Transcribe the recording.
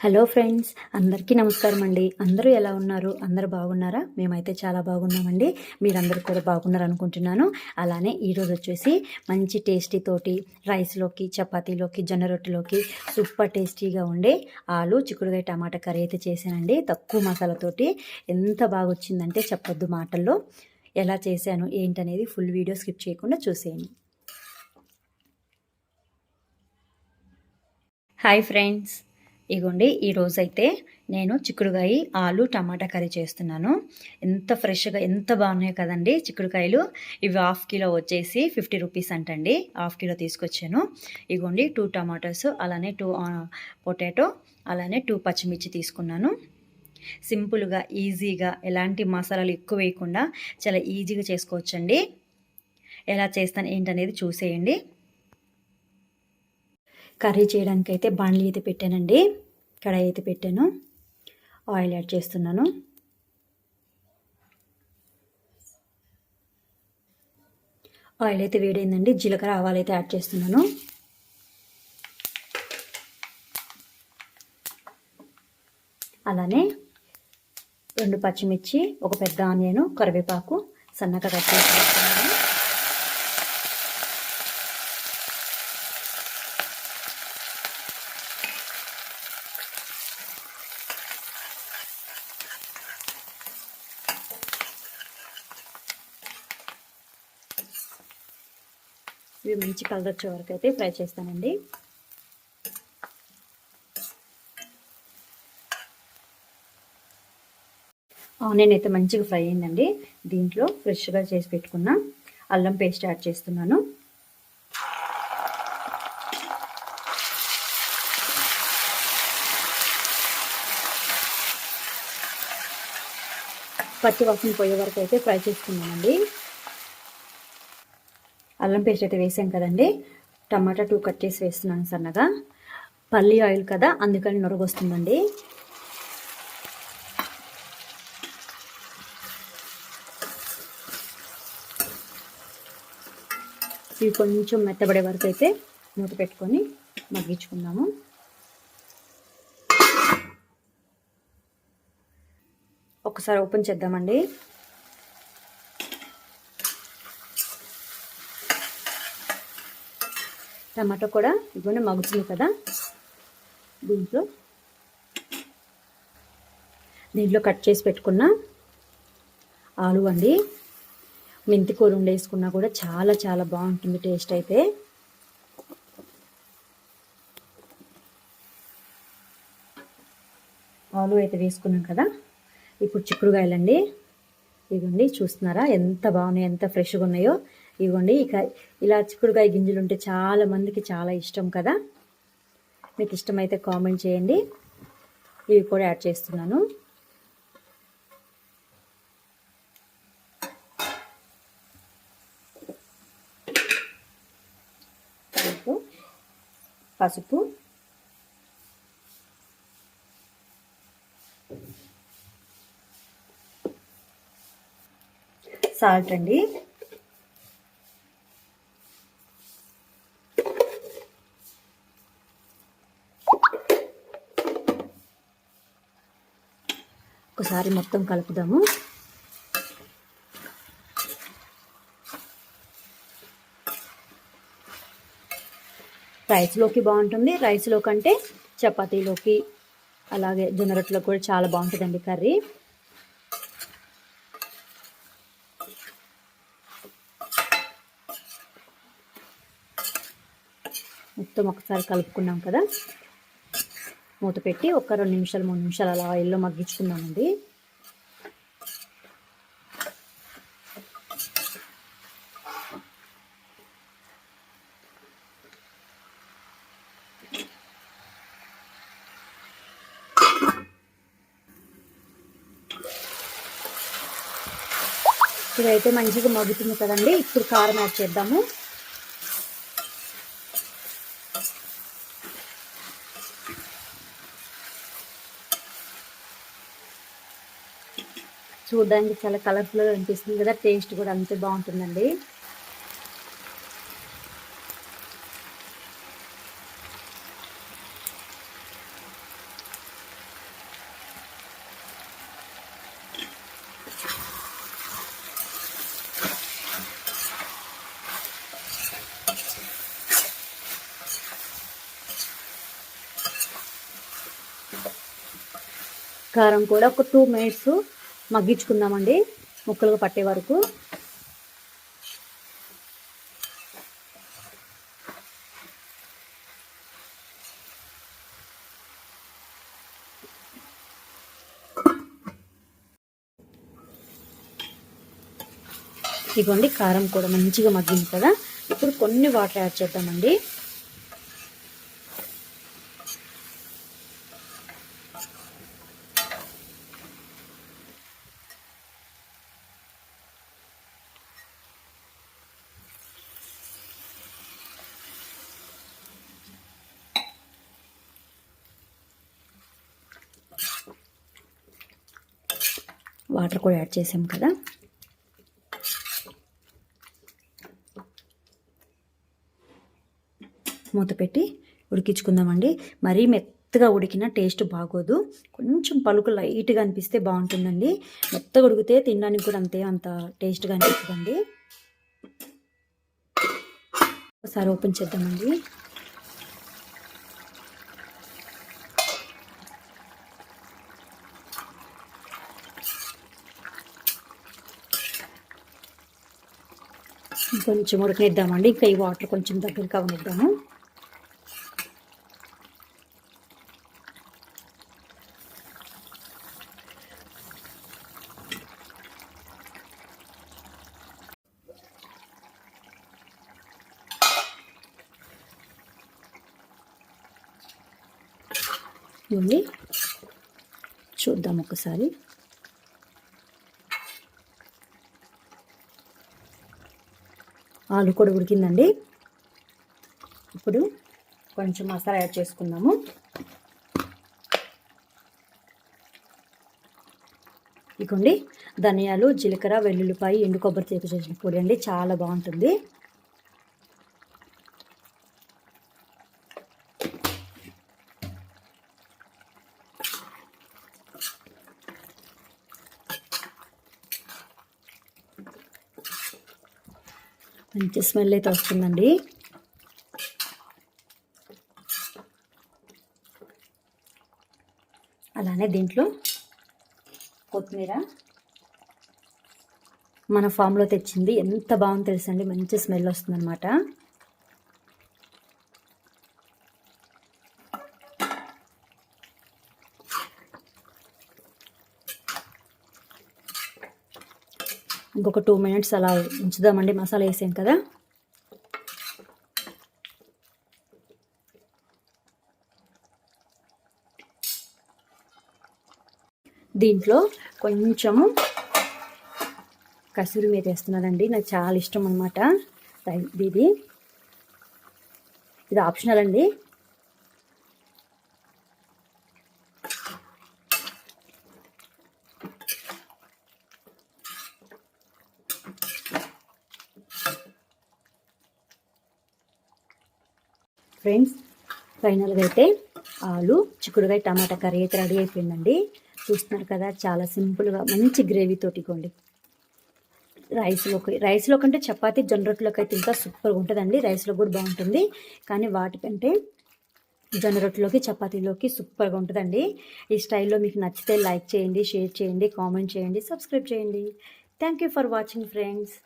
Hello friends అందరికీ నమస్కారం అండి. అందరూ ఎలా ఉన్నారు? అందరూ బాగున్నారా? మేమైతే చాలా బాగున్నామండి. మీరందరూ కూడా బాగున్నారు అనుకుంటున్నాను. అలానే ఈరోజు వచ్చేసి మంచి టేస్టీ తోటి రైస్లోకి చపాతీలోకి జొన్న రొట్టెలోకి సూపర్ టేస్టీగా ఉండే ఆలు చిక్కుడుగాయ టమాటా కర్రీ అయితే చేశానండి. తక్కువ మసాలాతోటి ఎంత బాగా వచ్చిందంటే చెప్పొద్దు మాటల్లో. ఎలా చేశాను ఏంటనేది ఫుల్ వీడియో స్కిప్ చేయకుండా చూసేయండి. హాయ్ ఫ్రెండ్స్ ఇగోండి ఈరోజైతే నేను చిక్కుడుకాయ ఆలు టమాటా కర్రీ చేస్తున్నాను. ఎంత ఫ్రెష్గా ఎంత బాగున్నాయి కదండి చిక్కుడుకాయలు. ఇవి హాఫ్ కిలో వచ్చేసి ఫిఫ్టీ రూపీస్ అంటండి. హాఫ్ కిలో తీసుకొచ్చాను. ఇగోండి టూ టమాటోస్ అలానే టూ పొటాటో అలానే టూ పచ్చిమిర్చి తీసుకున్నాను. సింపుల్గా ఈజీగా ఎలాంటి మసాలాలు ఎక్కువ వేయకుండా చాలా ఈజీగా చేసుకోవచ్చండి. ఎలా చేస్తాను ఏంటనేది చూసేయండి. కర్రీ చేయడానికి అయితే బాండ్లీ అయితే పెట్టానండి. కడాయి అయితే పెట్టాను. ఆయిల్ యాడ్ చేస్తున్నాను. ఆయిల్ అయితే వేడైందండి. జీలకర్ర ఆవాలు అయితే యాడ్ చేస్తున్నాను. అలానే రెండు పచ్చిమిర్చి ఒక పెద్ద ఆనియను కరివేపాకు సన్నగా కట్ చేస్తున్నాను ఇవి మంచి కలర్ వచ్చే వరకు అయితే ఫ్రై చేస్తానండి. ఆనియన్ అయితే మంచిగా ఫ్రై అయిందండి. దీంట్లో ఫ్రెష్గా చేసి పెట్టుకున్న అల్లం పేస్ట్ యాడ్ చేస్తున్నాను. పచ్చి వాసన పోయే వరకు అయితే ఫ్రై చేసుకున్నామండి అల్లం పేస్ట్ అయితే వేసాం కదండి. టమాటా టూ కట్ చేసి వేస్తున్నాను సన్నగా. పల్లి ఆయిల్ కదా అందుకని నొరగొస్తుందండి. ఇవి కొంచెం మెత్తబడే వరకు అయితే మూత పెట్టుకొని మగ్గించుకుందాము. ఒకసారి ఓపెన్ చేద్దామండి. టమాటో కూడా ఇదిగోండి మగ్గుతుంది కదా. దీంట్లో దీంట్లో కట్ చేసి పెట్టుకున్న ఆలు అండి. మెంతి కూర ఉండేసుకున్నా కూడా చాలా చాలా బాగుంటుంది టేస్ట్ అయితే. ఆలు అయితే వేసుకున్నాం కదా. ఇప్పుడు చిక్కుడుకాయలండి. ఇదిగోండి చూస్తున్నారా? ఎంత బాగున్నాయి ఎంత ఫ్రెష్గా ఉన్నాయో. ఇవ్వండి. ఇక ఇలా చిక్కుడుకాయ గింజలు ఉంటే చాలా మందికి చాలా ఇష్టం కదా. మీకు ఇష్టమైతే కామెంట్ చేయండి. ఇవి కూడా యాడ్ చేస్తున్నాను. పసుపు సాల్ట్ అండి. ఒకసారి మొత్తం కలుపుదాము. రైస్లోకి బాగుంటుంది. రైస్లో కంటే చపాతీలోకి అలాగే జొన్న రొట్టెలో కూడా చాలా బాగుంటుందండి కర్రీ. మొత్తం ఒకసారి కలుపుకున్నాం కదా. మూత పెట్టి ఒక రెండు నిమిషాలు మూడు నిమిషాలు అలా ఆయిల్లో మగ్గించుకున్నామండి ఇదైతే మంచిగా మగ్గుతుంది కదండి. ఇప్పుడు కారం యాడ్ చేద్దాము. చూడడానికి చాలా కలర్ఫుల్గా అనిపిస్తుంది కదా టేస్ట్ కూడా అంతే బాగుంటుందండి. కారం కూడా ఒక టూ మినిట్స్ మగ్గించుకుందామండి. ముక్కలుగా పట్టే వరకు. ఇదిగోండి కారం కూడా మంచిగా మగ్గింది కదా. ఇప్పుడు కొన్ని వాటర్ యాడ్ చేద్దామండి. వాటర్ కూడా యాడ్ చేసాం కదా. మూత పెట్టి ఉడికించుకుందామండి. మరీ మెత్తగా ఉడికిన టేస్ట్ బాగోదు. కొంచెం పలుకు లైట్గా అనిపిస్తే బాగుంటుందండి. మెత్తగా ఉడికితే తినడానికి కూడా అంతే అంత టేస్ట్గా అనిపిస్తుందండి. ఒకసారి ఓపెన్ చేద్దామండి. కొంచెం ఉడకనిద్దామండి. ఇంకా ఈ వాటర్ కొంచెం దగ్గరికి అవనిద్దాము. చూద్దాం ఒకసారి. ఆలు కూడా ఉడికిందండి. ఇప్పుడు కొంచెం మసాలా యాడ్ చేసుకుందాము. ఇదిగోండి ధనియాలు జీలకర్ర వెల్లుల్లిపాయ ఎండు కొబ్బరి తీపి చేసిన పొడి అండి. చాలా బాగుంటుంది. మంచి స్మెల్ అయితే వస్తుందండి. అలానే దీంట్లో కొత్తిమీర. మన ఫామ్లో తెచ్చింది ఎంత బాగుంది తెలుసండి మంచి స్మెల్ వస్తుందన్నమాట. ఇంకొక టూ మినిట్స్ అలా ఉంచుదామండి. మసాలా వేసాం కదా. దీంట్లో కొంచెము కసూరి మీద వేస్తున్నానండి. నాకు చాలా ఇష్టం అనమాట ఇది. ఇది ఆప్షనల్ అండి. ఫ్రెండ్స్ ఫైనల్గా అయితే ఆలు చిక్కుడుకాయ టమాటా కర్రీ అయితే రెడీ అయిపోయిందండి. చూస్తున్నారు కదా చాలా సింపుల్గా మంచి గ్రేవీతోటి కొండి రైస్లోకి రైస్లో కంటే చపాతీ జొన్న రొట్టెలోకి అయితే ఇంకా సూపర్గా ఉంటుందండి. రైస్లో కూడా బాగుంటుంది. కానీ వాటికంటే జొన్న రొట్టెలోకి చపాతీలోకి సూపర్గా ఉంటుందండి. ఈ స్టైల్లో మీకు నచ్చితే లైక్ చేయండి షేర్ చేయండి కామెంట్ చేయండి సబ్స్క్రైబ్ చేయండి. Thank you for watching friends.